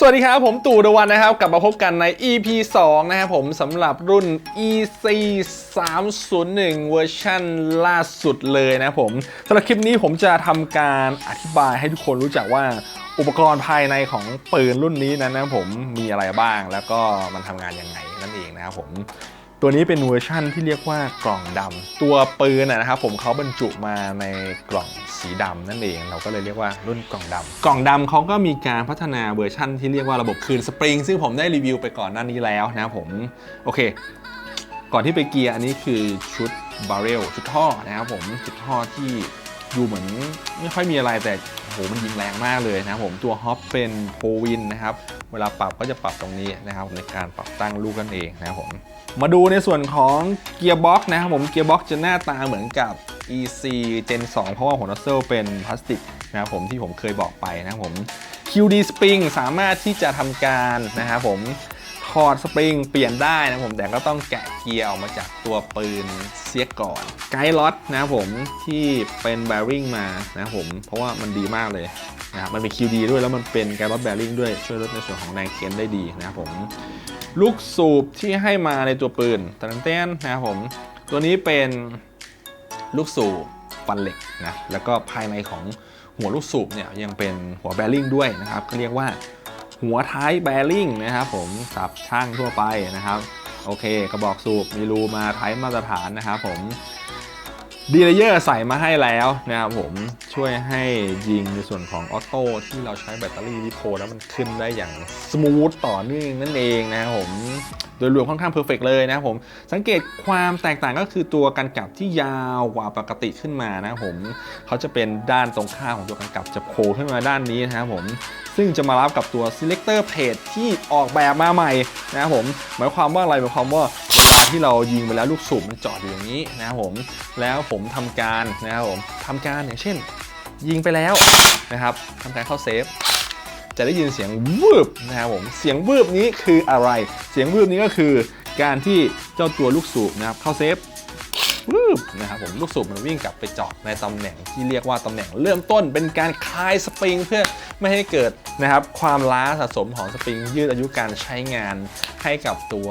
สวัสดีครับ ผมตู่ดวันนะครับ กลับมาพบกันใน EP 2 นะครับผมสำหรับรุ่น EC 301 เวอร์ชันล่าสุดเลยนะครับผมสำหรับคลิปนี้ผมจะทำการอธิบายให้ทุกคนรู้จักว่าอุปกรณ์ภายในของปืนรุ่นนี้นั้นนะครับผมมีอะไรบ้างแล้วก็มันทำงานยังไงนั่นเองนะครับผม ตัวนี้เป็นเวอร์ชั่นที่เรียกว่ากล่องดำตัวปืนนะครับผมเขาบรรจุมาในกล่องสีดำนั่นเอง เราก็เลยเรียกว่ารุ่นกล่องดำกล่องดำเขาก็มีการพัฒนาเวอร์ชั่นที่เรียกว่าระบบคืนสปริงซึ่งผมได้รีวิวไปก่อนหน้านี้แล้วนะครับผมโอเค ก่อนที่ไปเกียร์อันนี้คือชุดบาร์เรลชุดท่อนะครับผมชุดท่อที่ ดูเหมือนไม่ค่อยมีอะไรแต่โหมันยิงแรงมากเลยนะครับผมตัวฮอปเป็นโฟวินนะครับเวลาปรับก็จะปรับตรงนี้นะครับในการปรับตั้งลูกกันเองนะครับผมมาดูในส่วนของเกียร์บ็อกนะครับผมเกียร์บ็อกจะหน้าตาเหมือนกับ EC Gen 2 เพราะว่าหัวน็อตเซลเป็นพลาสติกนะครับผมที่ผมเคยบอกไปนะครับผม QD Spring สามารถที่จะทำการนะครับผมถอดสปริงเปลี่ยนได้นะครับผมแต่ก็ต้องแกะเกียร์ออกมาจากตัวปืน เสียก่อนไกด์ล็อตนะผมที่เป็นแบริ่งมานะผมเพราะว่ามันดีมากเลยนะครับมันเป็น QD ด้วยแล้วมันเป็นไกด์ล็อตแบริ่งด้วยช่วยลดในส่วนของแรงเค้นได้ดีนะครับผมลูกสูบที่ให้มาในตัวปืนตันเต้นนะครับผมตัวนี้เป็นลูกสูบฟันเหล็กนะแล้วก็ภายในของหัวลูกสูบเนี่ยยังเป็นหัวแบริ่งด้วยนะครับก็เรียกว่าหัวท้ายแบริ่งนะครับผมสับช่างทั่วไปนะครับ โอเค กระบอกสูบมีรูมาไท้ายมาตรฐานนะครับผม ดีเลเยอร์ใส่มาให้แล้วนะครับผมช่วยให้ยิงในส่วนของออโต้ที่เราใช้แบตเตอรี่ลิโพแล้วมันขึ้นได้อย่างสมูทต่อเนื่องนั่นเองนะครับผมโดยรวมค่อนข้างเพอร์เฟกเลยนะครับผมสังเกตความแตกต่างก็คือตัวกันกลับที่ยาวกว่าปกติขึ้นมานะครับผมเขาจะเป็นด้านตรงข้ามของตัวกันกลับจะโผล่ขึ้นมาด้านนี้นะครับผมซึ่งจะมารับกับตัว selector plate ที่ออกแบบมาใหม่นะครับผมหมายความว่าอะไรหมายความว่าาที่เรายิงไปแล้วลูกสูบมันจอดอยู่อย่างนี้นะครับผม แล้วผมทำการนะครับผมทำการอย่างเช่น ยิงไปแล้วนะครับทำการเข้าเซฟจะได้ยินเสียงวืบนะครับผมเสียงวืบนี้คืออะไร เสียงวืบนี้ก็คือการที่เจ้าตัวลูกสูบนะครับเข้าเซฟวืบนะครับผมลูกสูบมันวิ่งกลับไปจอดในตำแหน่งที่เรียกว่าตำแหน่งเริ่มต้นเป็นการคลายสปริงเพื่อไม่ให้เกิดนะครับความล้าสะสมของสปริงยืดอายุการใช้งานให้กับตัว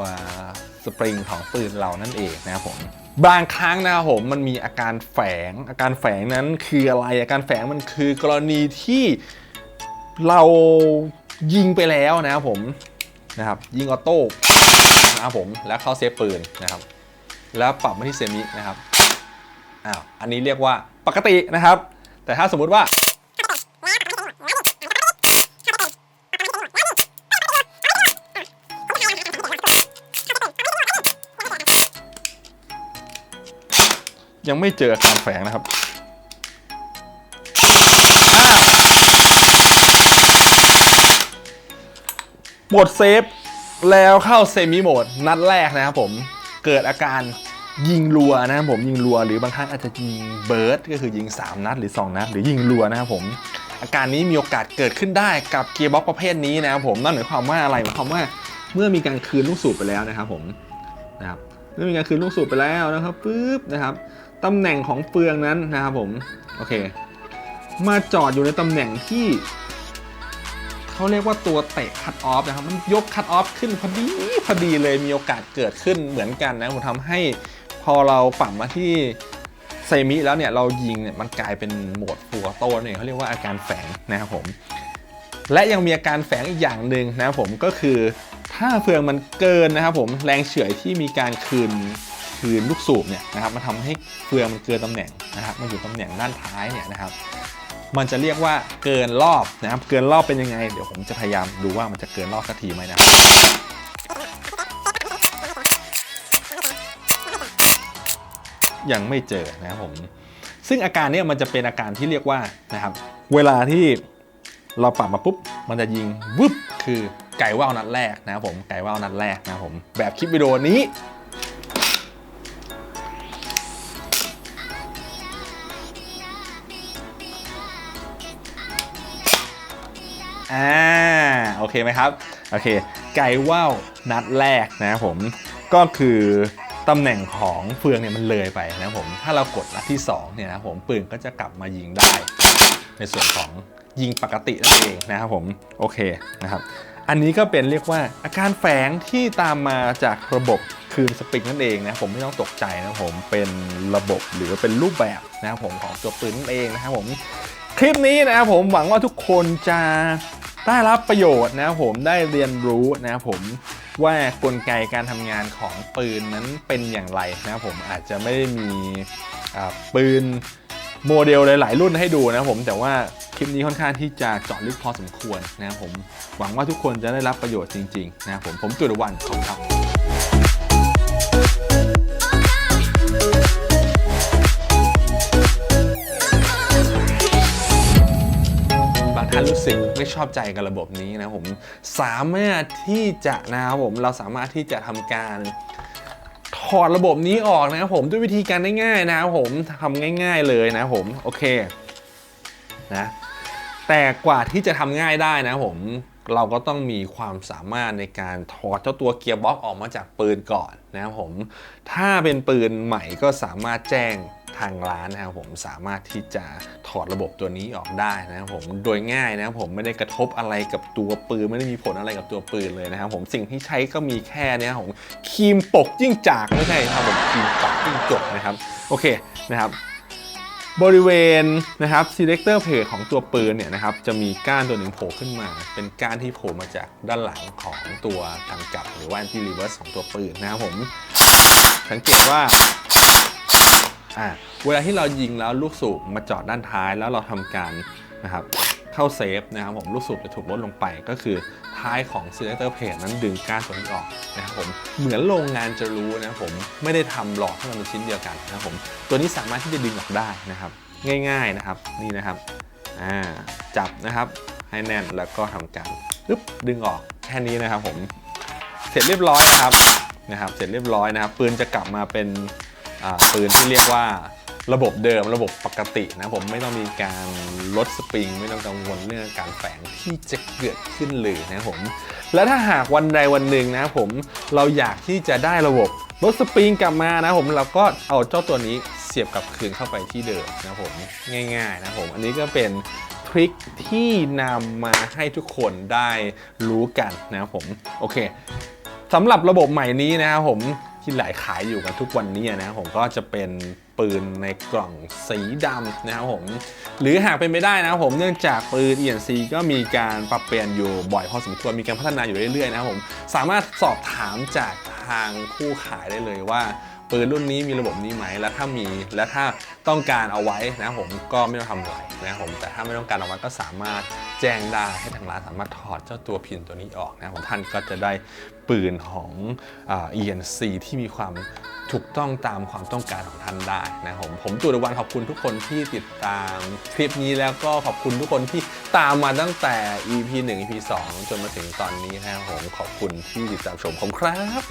สปริงของปืนเรานั่นเองนะครับผมบางครั้งนะครับผมมันมีอาการแฝง อาการแฝงนั้นคืออะไรอาการแฝงมันคือกรณีที่เรายิงไปแล้วนะครับผมนะครับยิงออโต้นะครับผมแล้วเข้าเซฟปืนนะครับ แล้วปรับมาที่เซมินะครับอ้าวอันนี้เรียกว่าปกตินะครับ แต่ถ้าสมมุติว่า ยังไม่เจออาการแฝงนะครับอ้าวบดเซฟแล้วเข้าเซมิโหมดนัดแรกนะครับผมเกิดอาการยิงรัวนะครับผมยิงรัวหรือบางครั้งอาจจะยิงเบิร์ดก็คือยิง 3 นัดหรือ 2 นัด หรือยิงรัวนะครับผมอาการนี้มีโอกาสเกิดขึ้นได้กับเกียร์บ็อกประเภทนี้นะครับผมนั่นหมายความว่าอะไรหมายความว่าเมื่อมีการคืนลูกสูบไปแล้วนะครับผมนะครับเมื่อมีการคืนลูกสูบไปแล้วนะครับปึ๊บนะครับ ตำแหน่งของเฟืองนั้นนะครับผม โอเค มาจอดอยู่ในตำแหน่งที่เขาเรียกว่าตัวเตะคัตออฟนะครับ มันยกคัตออฟขึ้นพอดีพอดีเลยมีโอกาสเกิดขึ้นเหมือนกันนะผมทำให้พอเราปรับมาที่เซมิแล้วเนี่ยเรายิงเนี่ยมันกลายเป็นโหมดฟัวโต้เนี่ยเขาเรียกว่าอาการแฝงนะครับผมและยังมีอาการแฝงอีกอย่างหนึ่งนะครับผมก็คือถ้าเฟืองมันเกินนะครับผมแรงเฉื่อยที่มีการคืน คืนลูกสูบเนี่ยนะครับมันทำให้เฟือมันเกินตำแหน่งนะครับมันอยู่ตำแหน่งด้านท้ายเนี่ยนะครับ มันจะเรียกว่าเกินรอบนะครับ เกินรอบเป็นยังไง เดี๋ยวผมจะพยายามดูว่ามันจะเกินรอบสักทีไหมนะครับยังไม่เจอนะครับผม ซึ่งอาการเนี้ยมันจะเป็นอาการที่เรียกว่านะครับ เวลาที่เราปรับมาปุ๊บ มันจะยิงวึบคือไก่ว่าวนัดแรกนะครับผม ไก่ว่าวนัดแรกนะครับผม แบบคลิปวิดีโอนี้ อ่าโอเคไหมครับโอเค ไก่ว่าวนัดแรกนะครับผมก็คือตำแหน่งของเฟืองเนี่ยมันเลยไปนะครับผมถ้าเรากดนัดที่2เนี่ยนะผมปืนก็จะกลับมายิงได้ ในส่วนของยิงปกตินั่นเองนะครับผมโอเคนะครับอันนี้ก็เป็นเรียกว่าอาการแฝงที่ตามมาจากระบบคืนสปริงนั่นเองนะผมไม่ต้องตกใจนะผมเป็นระบบหรือเป็นรูปแบบนะครับผมของตัวปืนนั่นเองนะครับผมคลิปนี้นะครับผมหวังว่าทุกคนจะ ได้รับประโยชน์นะผมได้เรียนรู้นะผมว่ากลไกการทำงานของปืนนั้นเป็นอย่างไรนะผมอาจจะไม่ได้มีปืนโมเดลหลายๆรุ่นให้ดูนะผมแต่ว่าคลิปนี้ค่อนข้างที่จะเจาะลึกพอสมควรนะผมหวังว่าทุกคนจะได้รับประโยชน์จริงๆนะผมผมจุดวันขอบคุณครับ รู้สึกไม่ชอบใจกับระบบนี้นะผมสามารถที่จะนะครับผมเราสามารถที่จะทำการถอดระบบนี้ออกนะครับผมด้วยวิธีการง่ายๆนะครับผมทำง่าย ๆเลยนะครับผมโอเคนะแต่กว่าที่จะทำง่ายได้นะครับผมเราก็ต้องมีความสามารถในการถอดเจ้าตัวเกียร์บ็อกออกมาจากปืนก่อนนะครับผม ถ้าเป็นปืนใหม่ก็สามารถแจ้ง ทางร้านนะครับผมสามารถที่จะถอดระบบตัวนี้ออกได้นะครับผมโดยง่ายนะครับผมไม่ได้กระทบอะไรกับตัวปืนไม่ได้มีผลอะไรกับตัวปืนเลยนะครับผมสิ่งที่ใช้ก็มีแค่เนี้ยครับผมครีมปกจิ้งจากไม่ใช่ครับผมครีมปักจิ้งจกนะครับโอเคนะครับบริเวณนะครับ selector plate ของตัวปืนเนี่ยนะครับจะมีก้านตัวหนึ่งโผล่ขึ้นมา เป็นก้านที่โผล่มาจากด้านหลังของตัวกันกลับหรือว่า anti reverse ของตัวปืนนะครับผม สังเกตว่า เวลาที่เรายิงแล้วลูกสูบมาจอดด้านท้ายแล้วเราทำการนะครับเข้าเซฟนะครับผมลูกสูบจะถูกลดลงไปก็คือท้ายของ selector plate นั้นดึงก้านตัวนี้ออกนะครับผมเหมือนโรงงานจะรู้นะครับผมไม่ได้ทำหลอดให้มันเป็นชิ้นเดียวกันนะครับผมตัวนี้สามารถที่จะดึงออกได้นะครับ ง่ายๆนะครับนี่นะครับอ่าจับนะครับให้แน่นแล้วก็ทำการปึ๊บดึงออกแค่นี้นะครับผมเสร็จเรียบร้อยนะครับนะครับ เสร็จเรียบร้อยนะครับ ปืนจะกลับมาเป็นปืนที่เรียกว่า ระบบเดิมระบบปกตินะผมไม่ต้องมีการลดสปริง ไม่ต้องกังวลเรื่องการแฝงที่จะเกิดขึ้นเลยนะผม และถ้าหากวันใดวันหนึ่งนะผมเราอยากที่จะได้ระบบลดสปริงกลับมานะผมเราก็เอาเจ้าตัวนี้เสียบกลับคืนเข้าไปที่เดิมนะผมง่ายๆนะผมอันนี้ก็เป็นทริคที่นำมาให้ทุกคนได้รู้กันนะผมโอเคสำหรับระบบใหม่นี้นะครับผมที่หลายขายอยู่กันทุกวันนี้นะครับผมก็จะเป็น ปืนในกล่องสีดำนะครับผม หรือหากเป็นไม่ได้นะครับผมเนื่องจากปืน ENC ก็มีการปรับเปลี่ยนอยู่บ่อยพอสมควรมีการพัฒนาอยู่เรื่อยๆนะครับผมสามารถสอบถามจากทางผู้ขายได้เลยว่าปืนรุ่นนี้มีระบบนี้ไหม แล้วถ้ามี และถ้าต้องการเอาไว้นะครับผมก็ไม่ต้องทำอะไรนะครับผม แต่ถ้าไม่ต้องการเอาไว้ก็สามารถ แจ้งได้ให้ทางร้านสามารถถอดเจ้าตัวพินตัวนี้ออกนะครับท่านก็จะได้ปืนของอา ENC ที่มีความถูกต้องตามความต้องการของท่านได้นะครับผมผมจุลวันขอบคุณทุกคนที่ติดตามคลิปนี้แล้วก็ขอบคุณทุกคนที่ตามมาตั้งแต่ EP 1 EP 2 จนมาถึงตอนนี้นะครับผมขอบคุณที่ติดตามชมผมครับ